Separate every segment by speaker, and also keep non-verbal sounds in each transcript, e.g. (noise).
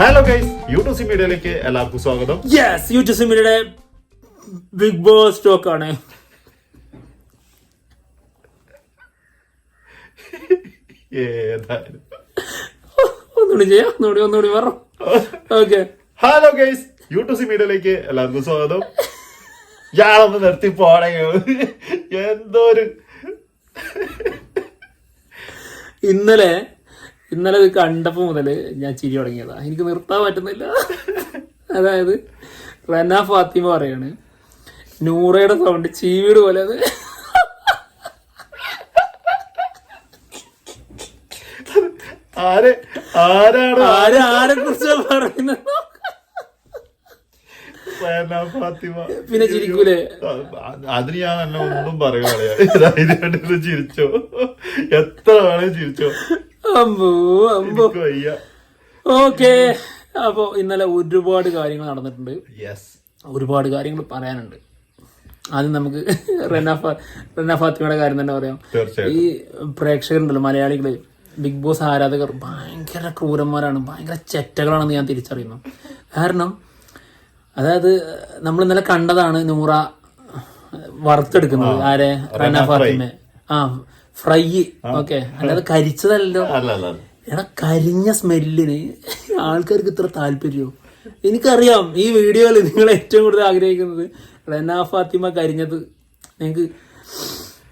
Speaker 1: Hello guys YouTube മീഡിയയിലേക്ക് എല്ലാവർക്കും സ്വാഗതം.
Speaker 2: യെസ് യൂട്യൂബ് മീഡിയയുടെ ബിഗ് ബോസ് സ്റ്റോക്ക് ആണ്. (laughs) ഒന്നുകൂടി ചെയ്യാം ഒന്നുകൂടി ഒന്നുകൂടി പറ. ഓക്കെ
Speaker 1: ഹലോ ഗൈസ് യൂട്യൂബ് മീഡിയയിലേക്ക് എല്ലാവർക്കും സ്വാഗതം. ഞാനൊന്ന് നിർത്തി പോണേ എന്തോ ഒരു
Speaker 2: ഇന്നലെ ഇന്നലെ ഇത് കണ്ടപ്പോ മുതൽ ഞാൻ ചിരി തുടങ്ങിയതാ. എനിക്ക് നിർത്താൻ പറ്റുന്നില്ല. അതായത് റന ഫാത്തിമ പറയാണ് നൂറയുടെ സൗണ്ട് ചീവീട് പോലെ അത്
Speaker 1: ആരെ? ആരാണ്?
Speaker 2: ആരെ ആരെ പറയുന്നത്? പിന്നെ ചിരിക്കൂലേ?
Speaker 1: അതിന് ഞാൻ എന്നെ ഒന്നും പറയുക ചിരിച്ചോ? എത്ര വേണേ ചിരിച്ചോ?
Speaker 2: അമ്പോ അമ്പോ. ഓക്കെ. അപ്പോ ഇന്നലെ ഒരുപാട് കാര്യങ്ങൾ നടന്നിട്ടുണ്ട്.
Speaker 1: യെസ്
Speaker 2: ഒരുപാട് കാര്യങ്ങൾ പറയാനുണ്ട്. ആദ്യം നമുക്ക് റെന റെന ഫാത്തിമയുടെ കാര്യം തന്നെ പറയാം. ഈ പ്രേക്ഷകരുണ്ടല്ലോ മലയാളികൾ ബിഗ് ബോസ് ആരാധകർ ഭയങ്കര ക്രൂരന്മാരാണ് ഭയങ്കര ചെറ്റകളാണെന്ന് ഞാൻ തിരിച്ചറിയുന്നു. കാരണം അതായത് നമ്മൾ ഇന്നലെ കണ്ടതാണ് നൂറ വറുത്തെടുക്കുന്നത്. ആരെ? റെന ഫാത്തിമ ആ ഫ്രൈ. ഓക്കെ. അല്ലാതെ കരിച്ചതല്ലോ. എടാ കരിഞ്ഞ സ്മെല്ലിന് ആൾക്കാർക്ക് ഇത്ര താല്പര്യമോ എനിക്കറിയാം ഈ വീഡിയോയിൽ നിങ്ങൾ ഏറ്റവും കൂടുതൽ ആഗ്രഹിക്കുന്നത് റെന ഫാത്തിമ കരിഞ്ഞത്? നിങ്ങൾക്ക്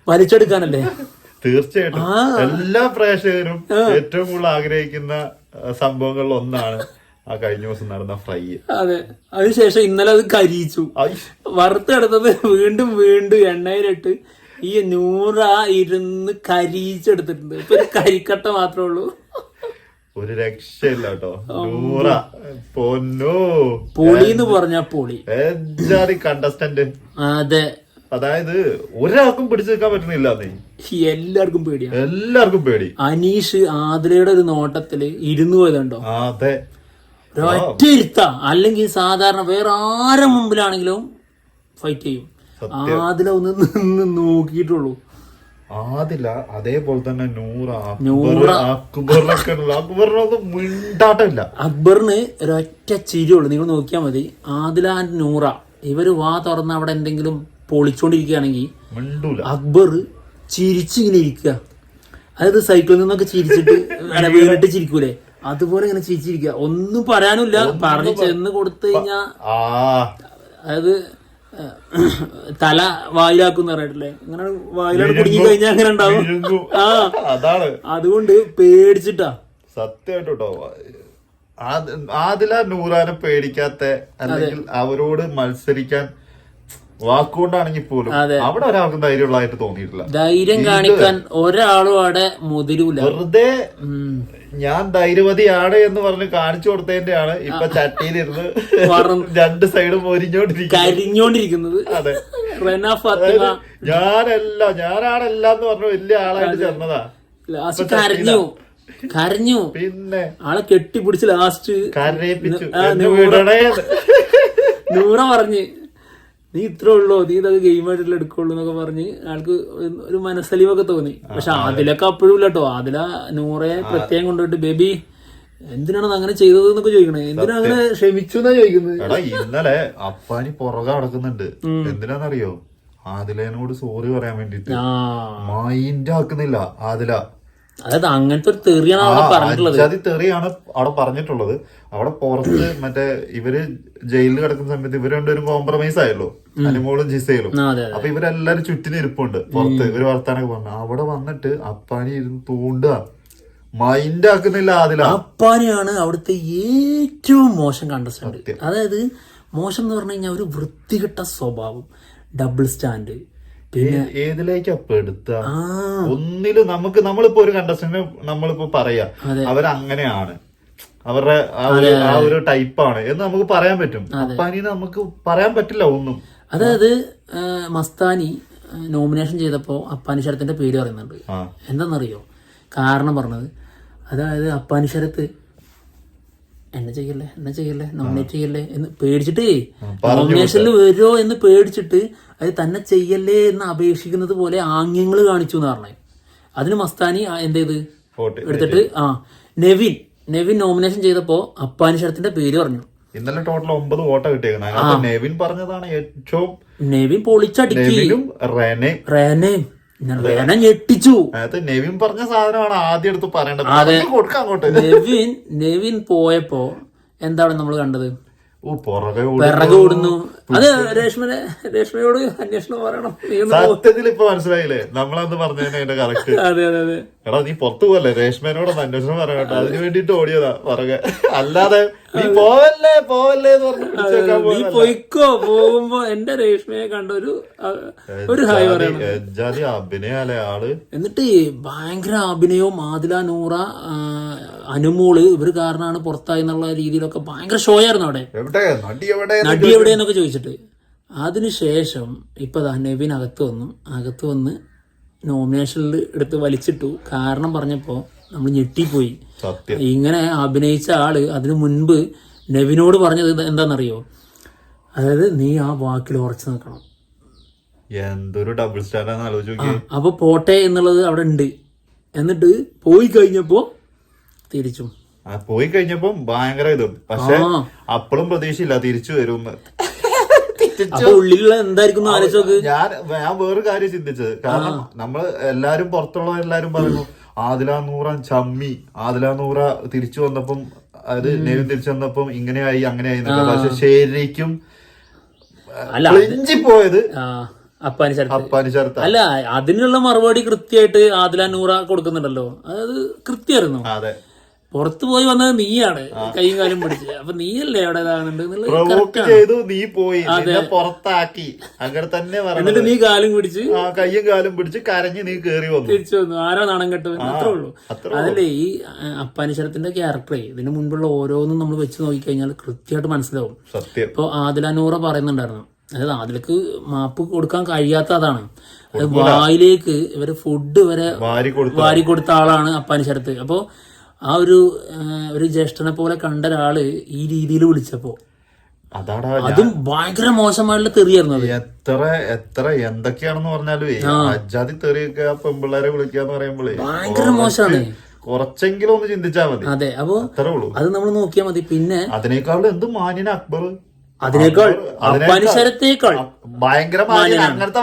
Speaker 2: വലിച്ചെടുക്കാനല്ലേ?
Speaker 1: തീർച്ചയായിട്ടും. എല്ലാ പ്രേക്ഷകരും ഏറ്റവും കൂടുതൽ ആഗ്രഹിക്കുന്ന സംഭവങ്ങളിൽ ഒന്നാണ് ആ കഴിഞ്ഞ ദിവസം നടന്ന ഫ്രൈ.
Speaker 2: അതെ. അതിനുശേഷം ഇന്നലെ അത് കരിയിച്ചു. വറുത്തെടുത്തത് വീണ്ടും വീണ്ടും എണ്ണയിലിട്ട് ഈ നൂറ ഇരുന്ന് കരീച്ചെടുത്തിട്ടുണ്ട് ഇപ്പൊ ഒരു കരിക്കട്ട മാത്രമേ ഉള്ളൂ.
Speaker 1: ഒരു രക്ഷയില്ല കേട്ടോ. നൂറ. പൊന്നു.
Speaker 2: പൊളി എന്ന് പറഞ്ഞ പൊളി.
Speaker 1: എല്ലാരും കണ്ടസ്റ്റന്റ്
Speaker 2: അതെ.
Speaker 1: അതായത് ഒരാൾക്കും പിടിച്ചു നിൽക്കാൻ പറ്റുന്നില്ല
Speaker 2: എല്ലാവർക്കും പേടി
Speaker 1: എല്ലാവർക്കും പേടി.
Speaker 2: അനീഷ് ആതിരയുടെ ഒരു നോട്ടത്തിൽ ഇരുന്നു പോയതുണ്ടോ?
Speaker 1: അതെ.
Speaker 2: ഒറ്റ ഇരുത്ത. അല്ലെങ്കിൽ സാധാരണ വേറെ ആരും മുമ്പിലാണെങ്കിലും ഫൈറ്റ് ചെയ്യും. ആതില ഒന്ന് നിന്ന് നോക്കിയിട്ടുള്ളൂ.
Speaker 1: ആദില അതേപോലെ തന്നെ നൂറ
Speaker 2: നൂറ.
Speaker 1: അക്ബറിനൊക്കെ. അക്ബറിനൊന്നും മിണ്ടാട്ടമില്ല
Speaker 2: അക്ബറിന് ഒരൊറ്റ ചിരിയുള്ളൂ. നിങ്ങൾ നോക്കിയാൽ മതി. ആദില ആൻഡ് നൂറ. ഇവർ വാ തുറന്ന് അവിടെ എന്തെങ്കിലും പൊളിച്ചോണ്ടിരിക്കുകയാണെങ്കിൽ അക്ബർ ചിരിച്ചിങ്ങനെ ഇരിക്കുക. അതായത് സൈക്കിളിൽ നിന്നൊക്കെ ചിരിച്ചിട്ട് വീണിട്ട് ചിരിക്കൂലേ? അതുപോലെ ഇങ്ങനെ ചിരിച്ചിരിക്കുക. ഒന്നും പറയാനില്ല പറഞ്ഞു ചെന്ന് കൊടുത്തു കഴിഞ്ഞാ അതായത് തല വായിലാക്കും പറഞ്ഞിട്ടില്ലേ ഇങ്ങനെ വായിലാണ് കുടുങ്ങി കഴിഞ്ഞാൽ അങ്ങനെ ഉണ്ടാവും. ആ.
Speaker 1: അതാണ്.
Speaker 2: അതുകൊണ്ട് പേടിച്ചിട്ടാ.
Speaker 1: സത്യമായിട്ട് കേട്ടോ ആദ- ആദില നൂറാനെ പേടിക്കാത്ത അല്ലെങ്കിൽ അവരോട് മത്സരിക്കാൻ വാക്കുകൊണ്ടാണെങ്കിൽ പോലും. അവിടെ ഒരാൾക്കും ധൈര്യമുള്ളതായിട്ട് തോന്നിയിട്ടില്ല.
Speaker 2: ധൈര്യം കാണിക്കാൻ ഒരാളും അവിടെ മുതിരൂല.
Speaker 1: വെറുതെ. ഞാൻ ധൈര്യവതിയാണ് എന്ന് പറഞ്ഞ് കാണിച്ചു കൊടുത്തതിന്റെയാണ് ഇപ്പൊ ചട്ടിയിലിരുന്ന് രണ്ട് സൈഡും
Speaker 2: ഒരിഞ്ഞോണ്ടിരിക്കുന്നത്
Speaker 1: അതെ. ഞാനല്ല ഞാനാണല്ല എന്ന് പറഞ്ഞ വലിയ ആളായിട്ട് ചെന്നതാ
Speaker 2: ലാസ്റ്റ് കരഞ്ഞു. കരഞ്ഞു.
Speaker 1: പിന്നെ.
Speaker 2: ആളെ കെട്ടിപ്പിടിച്ച് ലാസ്റ്റ്
Speaker 1: കരയിപ്പിച്ചു.
Speaker 2: നൂറ പറഞ്ഞ് നീ ഇത്ര ഉള്ളോ നീ ഇതൊക്കെ ഗെയിമായിട്ടല്ലേ എടുക്കുള്ളൂ എന്നൊക്കെ പറഞ്ഞ് ആൾക്ക് ഒരു- മനസ്സലിവൊക്കെ തോന്നി. പക്ഷെ അതിലൊക്കെ അപ്പോഴും ഇല്ല കേട്ടോ അതില നൂറെ പ്രത്യേകം കൊണ്ടുപോയിട്ട് ബേബി എന്തിനാണ് അങ്ങനെ ചെയ്തത് എന്നൊക്കെ ചോദിക്കണേ. എന്തിനാ അങ്ങനെ ക്ഷമിച്ചു എന്നാ ചോദിക്കുന്നത്?
Speaker 1: ഇന്നലെ അപ്പാനി പുറകെ നടക്കുന്നുണ്ട്. എന്തിനാന്നറിയോ? ആദിലേനോട് സോറി പറയാൻ വേണ്ടിട്ട് മൈൻഡ് ആക്കുന്നില്ല ആദില.
Speaker 2: അതായത് അങ്ങനത്തെ ഒരു തെറിയാണ് അവിടെ പറഞ്ഞിട്ടുള്ളത്.
Speaker 1: അതി തെറിയാണ് അവിടെ പറഞ്ഞിട്ടുള്ളത്. അവിടെ പുറത്ത് മറ്റേ ഇവർ ജയിലിൽ കിടക്കുന്ന സമയത്ത് ഇവർ രണ്ടുപേരും കോംപ്രമൈസ് ആയല്ലോ. അനുമോളും ജിസയിലും അപ്പൊ ഇവരെല്ലാരും ചുറ്റിന് ഇരിപ്പുണ്ട് പുറത്ത് ഇവർ വർത്താനൊക്കെ പറഞ്ഞു. അവിടെ വന്നിട്ട് അപ്പാനി ഇരുന്ന് തൂണ്ടുക മൈൻഡ് ആക്കുന്നില്ല അതില
Speaker 2: അപ്പാനിയാണ് അവിടുത്തെ ഏറ്റവും മോശം കണ്ടസ്റ്റന്റ് അതായത് മോശം എന്ന് പറഞ്ഞു കഴിഞ്ഞാൽ ഒരു വൃത്തികെട്ട സ്വഭാവം. ഡബിൾ സ്റ്റാൻഡ്
Speaker 1: ഏതിലേക്കാ പെടുത്തുക
Speaker 2: എടുത്ത?
Speaker 1: ഒന്നിൽ നമുക്ക് നമ്മളിപ്പോ ഒരു കണ്ടസ്റ്റന്റ് നമ്മളിപ്പോ പറയാ അവരങ്ങനെയാണ്. അവരുടെ ആ ഒരു ആ ഒരു ടൈപ്പാണ് എന്ന് നമുക്ക് പറയാൻ പറ്റും. അപ്പാനി നമുക്ക് പറയാൻ പറ്റില്ല ഒന്നും.
Speaker 2: അതായത് മസ്താനി നോമിനേഷൻ ചെയ്തപ്പോൾ അപ്പാനി ശരത്തിന്റെ പേര് പറയുന്നുണ്ട്. എന്താണെന്നറിയോ കാരണം പറഞ്ഞത്. അതായത് അപ്പാനി ശരത്ത് എന്നെ ചെയ്യല്ലേ? എന്നെ ചെയ്യല്ലേ? നോമിനേറ്റ് ചെയ്യല്ലേ? എന്ന് പേടിച്ചിട്ടേ നോമിനേഷനിൽ വരുമോ എന്ന് പേടിച്ചിട്ട് അത് തന്നെ ചെയ്യല്ലേ എന്ന് അപേക്ഷിക്കുന്നത് പോലെ ആംഗ്യങ്ങൾ കാണിച്ചു എന്ന് പറഞ്ഞേ. അതിന് മസ്താനി എന്ത് ചെയ്ത് എടുത്തിട്ട് ആ. നെവിൻ നെവിൻ നോമിനേഷൻ ചെയ്തപ്പോ അപ്പാനി ശരത്തിന്റെ പേര് പറഞ്ഞു.
Speaker 1: ഇന്നലെ ടോട്ടൽ ഒമ്പത് വോട്ട കിട്ടിയേക്കുന്നത് നെവിൻ പറഞ്ഞതാണ് ഏറ്റവും
Speaker 2: നെവിൻ പൊളിച്ചടിക്കും. റേനയും റേന ഞെട്ടിച്ചു.
Speaker 1: അതിനകത്ത് നെവിൻ പറഞ്ഞ സാധനമാണ് ആദ്യം എടുത്ത് പറയേണ്ടത്. പറഞ്ഞു കൊടുക്കാം അങ്ങോട്ട്.
Speaker 2: നെവിൻ നെവിൻ പോയപ്പോ എന്താണ് നമ്മൾ കണ്ടത്.
Speaker 1: പിറകെ
Speaker 2: ഓടുന്നു. അത് രേഷ്മനെ രേഷ്മയോട് അന്വേഷണം പറയണം.
Speaker 1: സത്യത്തിൽ ഇപ്പൊ മനസ്സിലായില്ലേ? നമ്മളന്ന് പറഞ്ഞതിന് അതിന്റെ കറക്റ്റ് (laughs)
Speaker 2: അതെ അതെ അതെ.
Speaker 1: എടാ നീ പുറത്തു പോവല്ലേ? രേഷ്മേനോടൊന്ന് അന്വേഷണം പറയട്ടെ അതിന് വേണ്ടിട്ട് ഓടിയതാ പറകെ. (laughs) അല്ലാതെ നീ പോവല്ലേ പോവല്ലേ എന്ന് പറഞ്ഞു
Speaker 2: നീ പോയിക്കോ പോകുമ്പോ എന്റെ രേഷ്മയെ കണ്ട ഒരു ഒരു ഹായ് പറയണം.
Speaker 1: അഭിനയാലേ ആൾ?
Speaker 2: എന്നിട്ട് ഭയങ്കര അഭിനയവും ആദില നൂറ അനുമോൾ ഇവർ കാരണമാണ് പുറത്തായി എന്നുള്ള രീതിയിലൊക്കെ ഭയങ്കര ഷോ ആയിരുന്നു അവിടെ.
Speaker 1: എവിടെ? നടി എവിടെ?
Speaker 2: എന്നൊക്കെ എവിടെയെന്നൊക്കെ ചോദിച്ചിട്ട് അതിനുശേഷം ഇപ്പോൾ ദാ നെവിൻ അകത്ത് വന്നു. അകത്ത് വന്ന് നോമിനേഷനിൽ എടുത്ത് വലിച്ചിട്ടു. കാരണം പറഞ്ഞപ്പോൾ നമ്മൾ ഞെട്ടിപ്പോയി. ഇങ്ങനെ അഭിനയിച്ച ആൾ അതിനു മുൻപ് നെവിനോട് പറഞ്ഞത് എന്താണെന്നറിയോ? അതായത് നീ ആ വാക്കിൽ ഉറച്ചു നിൽക്കണം.
Speaker 1: എന്തൊരു ഡബിൾ
Speaker 2: അപ്പൊ പോട്ടെ എന്നുള്ളത് അവിടെ ഉണ്ട്. എന്നിട്ട് പോയി കഴിഞ്ഞപ്പോ തിരിച്ചു.
Speaker 1: പോയി കഴിഞ്ഞപ്പോ ഭയങ്കര ഇതും. പക്ഷെ. അപ്പോഴും പ്രതീക്ഷയില്ല തിരിച്ചു വരുമെന്ന്
Speaker 2: അപ്പൊ ഉള്ളിലുള്ള എന്തായിരിക്കും
Speaker 1: ഞാൻ ഞാൻ വേറൊരു കാര്യം ചിന്തിച്ചത്. കാരണം നമ്മൾ എല്ലാരും പുറത്തുള്ള എല്ലാരും പറയുന്നു ആദില നൂറ ചമ്മി ആദില നൂറ തിരിച്ചു വന്നപ്പം അത് നെവിൻ തിരിച്ചു വന്നപ്പം ഇങ്ങനെയായി അങ്ങനെയായി. പക്ഷെ ശരിക്കും പോയത്
Speaker 2: അല്ല അതിനുള്ള മറുപടി കൃത്യമായിട്ട് ആദില നൂറ കൊടുക്കുന്നുണ്ടല്ലോ. അത് കൃത്യമായിരുന്നു.
Speaker 1: അതെ.
Speaker 2: പുറത്തു പോയി വന്നത് നീയാണ്. കൈയും കാലും പിടിച്ച്. അപ്പൊ നീയല്ലേ അവിടെ ഇതാകുന്നുണ്ട്
Speaker 1: ചെയ്തു നീ പോയി. പുറത്താക്കി. അങ്ങനെ തന്നെ
Speaker 2: എന്നിട്ട് നീ കാലും പിടിച്ച്?
Speaker 1: കൈയും കാലും പിടിച്ച് കരഞ്ഞ് നീ കേറി വന്നു.
Speaker 2: തിരിച്ചു വന്നു. ആരോ നാണം കെട്ടു അത്രേ ഉള്ളൂ. അതല്ലേ ഈ അപ്പാനിശ്വരത്തിന്റെ ക്യാരക്ടറെ ഇതിന് മുൻപുള്ള ഓരോന്നും നമ്മൾ വെച്ച് നോക്കിക്കഴിഞ്ഞാൽ കൃത്യമായിട്ട് മനസ്സിലാവും. ഇപ്പൊ ആദിലാനൂറ പറയുന്നുണ്ടായിരുന്നു. അതായത് ആദിലക്ക് മാപ്പ് കൊടുക്കാൻ കഴിയാത്ത അതാണ്. വായിലേക്ക് ഇവർ ഫുഡ് വരെ
Speaker 1: വാരി കൊടുത്ത
Speaker 2: ആളാണ് അപ്പാനിശ്വരത്ത് അപ്പോ ആ ഒരു ഒരു ജ്യേഷ്ഠനെ പോലെ കണ്ട ഒരാൾ ഈ രീതിയിൽ വിളിച്ചപ്പോ.
Speaker 1: അതാടാ
Speaker 2: അതും ഭയങ്കര മോശമായിട്ടുള്ള തെറിയായിരുന്നു
Speaker 1: എത്ര എത്ര എന്തൊക്കെയാണെന്ന് പറഞ്ഞാലും അജാതി തെറിയൊക്കെ ആ പെമ്പിള്ളേരെ വിളിക്കാന്ന് പറയുമ്പോഴേ
Speaker 2: ഭയങ്കര മോശമാണ്.
Speaker 1: കുറച്ചെങ്കിലും ഒന്ന് ചിന്തിച്ചാ മതി.
Speaker 2: അതെ അപ്പോ അത് നമ്മൾ നോക്കിയാൽ മതി. പിന്നെ
Speaker 1: അതിനേക്കാളും എന്ത് മാന്യന അക്ബർ
Speaker 2: അതിനേക്കാൾ അപ്പാനിശരത്തേക്കാൾ
Speaker 1: ഭയങ്കര മാന്യൻ അങ്ങനത്തെ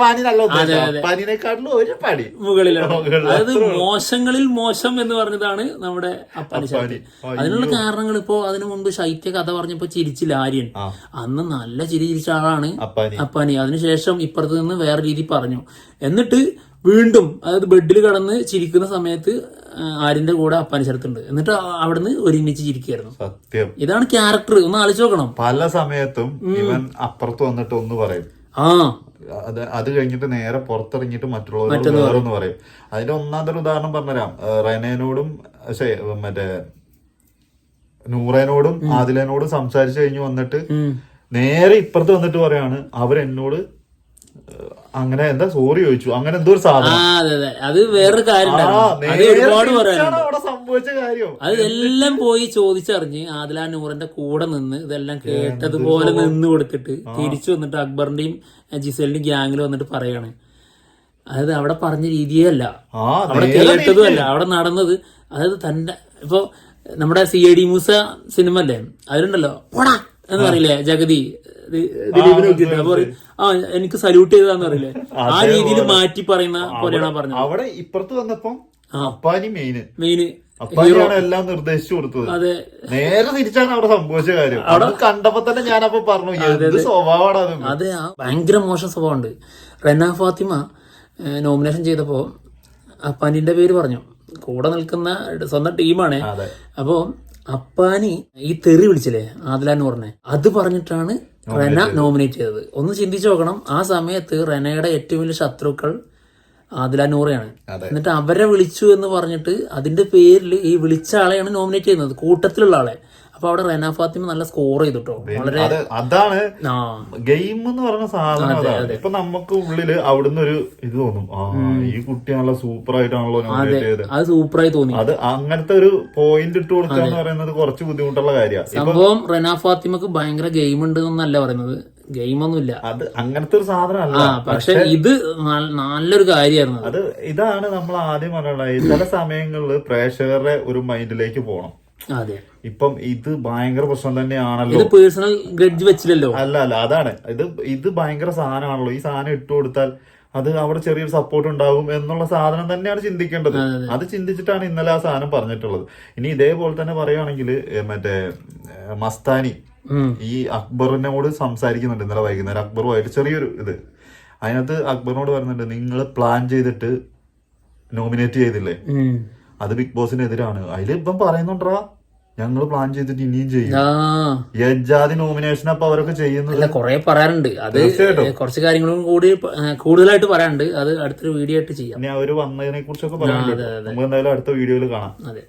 Speaker 1: അപ്പാനിനെക്കാട്ടിലും ഒരു പടി.
Speaker 2: മുകളിലാണ്. അതായത് മോശങ്ങളിൽ മോശം എന്ന് പറഞ്ഞതാണ് നമ്മുടെ അപ്പാനിശരത്ത്
Speaker 1: അപ്പാനി.
Speaker 2: അതിനുള്ള കാരണങ്ങൾ ഇപ്പോ അതിനു മുമ്പ് ശൈത്യ കഥ പറഞ്ഞപ്പോ ചിരിച്ചില്ല ആര്യൻ. അന്ന് നല്ല ചിരി ചിരിച്ച ആളാണ്
Speaker 1: അപ്പാനി.
Speaker 2: അതിനുശേഷം ഇപ്പുറത്ത് നിന്ന് വേറെ രീതി പറഞ്ഞു. എന്നിട്ട് വീണ്ടും അതായത് ബെഡിൽ കടന്ന് ചിരിക്കുന്ന സമയത്ത് ആര്യന്റെ കൂടെ അപ്പാനിശരത്തുണ്ട് എന്നിട്ട് അവിടുന്ന് ഒരുമിച്ച് ചിരിക്കുകയായിരുന്നു
Speaker 1: സത്യം.
Speaker 2: ഇതാണ് ക്യാരക്ടർ ഒന്ന് ആലോചിച്ച് നോക്കണം.
Speaker 1: പല സമയത്തും ഇവൻ അപ്പുറത്ത് വന്നിട്ട് ഒന്ന് പറയും.
Speaker 2: ആ.
Speaker 1: അത് അത് കഴിഞ്ഞിട്ട് നേരെ പുറത്തിറങ്ങിയിട്ട് മറ്റുള്ളവരോട് വേറെ ഒന്ന് പറയും. അതിന്റെ ഒന്നാമതൊരു ഉദാഹരണം പറഞ്ഞുതരാം. റെനേനോടും മറ്റേ നൂറേനോടും ആദിലേനോടും സംസാരിച്ചു കഴിഞ്ഞ് വന്നിട്ട് നേരെ ഇപ്പുറത്ത് വന്നിട്ട് പറയാണ് അവരെന്നോട് അങ്ങനെ എന്താ സോറി ചോദിച്ചു. അങ്ങനെ എന്തോ ഒരു സാധനം.
Speaker 2: അതെ വേറൊരു കാര്യം
Speaker 1: അവിടെ സംഭവിച്ച കാര്യം.
Speaker 2: പോയി ചോദിച്ചറിഞ്ഞ് ആദിലാ നൂറിന്റെ കൂടെ നിന്ന് ഇതെല്ലാം കേട്ടതുപോലെ നിന്ന് കൊടുത്തിട്ട് തിരിച്ചു വന്നിട്ട് അക്ബറിന്റെയും ജിസലിന്റെയും ഗ്യാങ്ങിൽ വന്നിട്ട് പറയാണ്. അതായത് അവിടെ പറഞ്ഞ രീതിയേ അല്ല
Speaker 1: ആ
Speaker 2: അവിടെ കേട്ടതും അല്ല അവിടെ നടന്നത് അതായത് തന്റെ ഇപ്പൊ നമ്മുടെ C I D Moosa cinema അല്ലേ? അതിലുണ്ടല്ലോ. എന്ന് പറയില്ലേ ജഗതി? ദിലീപിനെ നോക്കിയിട്ട് അപ്പൊ പറയും ആ എനിക്ക് സല്യൂട്ട് ചെയ്തതാന്ന് അറിയില്ലേ? ആ രീതിയിൽ മാറ്റി പറയുന്ന പോലെയാണ് പറഞ്ഞത്.
Speaker 1: അവിടെ ഇപ്പുറത്ത് വന്നപ്പം അപ്പാനി മെയിന്
Speaker 2: മെയിന്
Speaker 1: അപ്പാനിയാണ് എല്ലാം നിർദ്ദേശിച്ചു കൊടുത്തത്.
Speaker 2: അതെ.
Speaker 1: നേരെ തിരിച്ചാണ് അവിടെ സംഭവിച്ച കാര്യം. അവിടെ കണ്ടപ്പോ തന്നെ ഞാനപ്പോ പറഞ്ഞു എന്ത് സ്വഭാവമാണ് അത്?
Speaker 2: ആ ഭയങ്കര മോശം സ്വഭാവമുണ്ട്. റെന ഫാത്തിമ നോമിനേഷൻ ചെയ്തപ്പോ അപ്പാനിന്റെ പേര് പറഞ്ഞു. കൂടെ നിൽക്കുന്ന സ്വന്തം ടീമാണ്.
Speaker 1: അപ്പോൾ
Speaker 2: അപ്പോ അപ്പാനി ഈ തെറി വിളിച്ചില്ലേ ആദിലാന്ന് പറഞ്ഞേ. അത് പറഞ്ഞിട്ടാണ് റെന നോമിനേറ്റ് ചെയ്തത്. ഒന്ന് ചിന്തിച്ചു നോക്കണം. ആ സമയത്ത് റെനയുടെ ഏറ്റവും വലിയ ശത്രുക്കൾ
Speaker 1: ആദിലാനൂറയാണ്
Speaker 2: എന്നിട്ട് അവരെ വിളിച്ചു എന്ന് പറഞ്ഞിട്ട് അതിന്റെ പേരിൽ ഈ വിളിച്ച ആളെയാണ് നോമിനേറ്റ് ചെയ്യുന്നത്. കൂട്ടത്തിലുള്ള ആളെ. അപ്പൊ അവിടെ റെന ഫാത്തിമ നല്ല സ്കോർ ചെയ്തിട്ടോ. വളരെ
Speaker 1: അത് അതാണ് ഗെയിം എന്ന് പറഞ്ഞ സാധനം ഇപ്പൊ നമുക്ക് ഉള്ളിൽ അവിടുന്ന് ഒരു ഇത് തോന്നും. ഈ കുട്ടി നല്ല സൂപ്പർ ആയിട്ടാണല്ലോ
Speaker 2: അത്. സൂപ്പർ സൂപ്പറായി തോന്നി.
Speaker 1: അത് അങ്ങനത്തെ ഒരു പോയിന്റ് ഇട്ട് കൊടുക്കുക എന്ന് പറയുന്നത് കുറച്ച് ബുദ്ധിമുട്ടുള്ള കാര്യമാണ്
Speaker 2: സംഭവം റെന ഫാത്തിമക്ക് ഭയങ്കര ഗെയിം ഉണ്ട് എന്നല്ല പറയുന്നത്. ഗെയിമൊന്നുമില്ല
Speaker 1: അത് അങ്ങനത്തെ ഒരു സാധനമല്ല.
Speaker 2: പക്ഷെ ഇത് നല്ലൊരു കാര്യമായിരുന്നു അത്.
Speaker 1: അത് ഇതാണ് നമ്മൾ ആദ്യം പറഞ്ഞത്. ചില സമയങ്ങളിൽ പ്രേക്ഷകരുടെ ഒരു മൈൻഡിലേക്ക് പോകണം
Speaker 2: അതെ.
Speaker 1: ഇപ്പം ഇത് ഭയങ്കര പ്രശ്നം തന്നെയാണല്ലോ.
Speaker 2: പേഴ്സണൽ ഗ്രഡ്ജ് വെച്ചില്ലല്ലോ.
Speaker 1: അല്ല അല്ല അതാണ്. ഇത് ഇത് ഭയങ്കര സാധനമാണല്ലോ. ഈ സാധനം ഇട്ടു കൊടുത്താൽ അത് അവിടെ ചെറിയൊരു സപ്പോർട്ട് ഉണ്ടാകും എന്നുള്ള സാധനം തന്നെയാണ് ചിന്തിക്കേണ്ടത്. അത് ചിന്തിച്ചിട്ടാണ് ഇന്നലെ ആ സാധനം പറഞ്ഞിട്ടുള്ളത്. ഇനി ഇതേപോലെ തന്നെ പറയുകയാണെങ്കിൽ മറ്റേ മസ്താനി ഈ അക്ബറിനോട് സംസാരിക്കുന്നുണ്ട് ഇന്നലെ വൈകുന്നേരം. അക്ബറുമായിട്ട് ചെറിയൊരു ഇത്. അതിനകത്ത് അക്ബറിനോട് പറയുന്നുണ്ട് നിങ്ങൾ പ്ലാൻ ചെയ്തിട്ട് നോമിനേറ്റ് ചെയ്തില്ലേ? അത് ബിഗ് ബോസിനെതിരാണ്. അതിൽ ഇപ്പം പറയുന്നുണ്ടാ ഞങ്ങൾ പ്ലാൻ ചെയ്തിട്ട് ഇനിയും ചെയ്യും. യജാതി നോമിനേഷൻ അപ്പൊ അവരൊക്കെ ചെയ്യുന്നത്
Speaker 2: കുറെ പറയാറുണ്ട് അത് കുറച്ച് കാര്യങ്ങളും കൂടി കൂടുതലായിട്ട് പറയാനുണ്ട്. അത് അടുത്തൊരു വീഡിയോ ആയിട്ട് ചെയ്യാം.
Speaker 1: അവർ വന്നതിനെ കുറിച്ചൊക്കെ പറയാനുണ്ട്. നമുക്ക് എന്തായാലും അടുത്ത വീഡിയോയിൽ കാണാം.
Speaker 2: അതെ.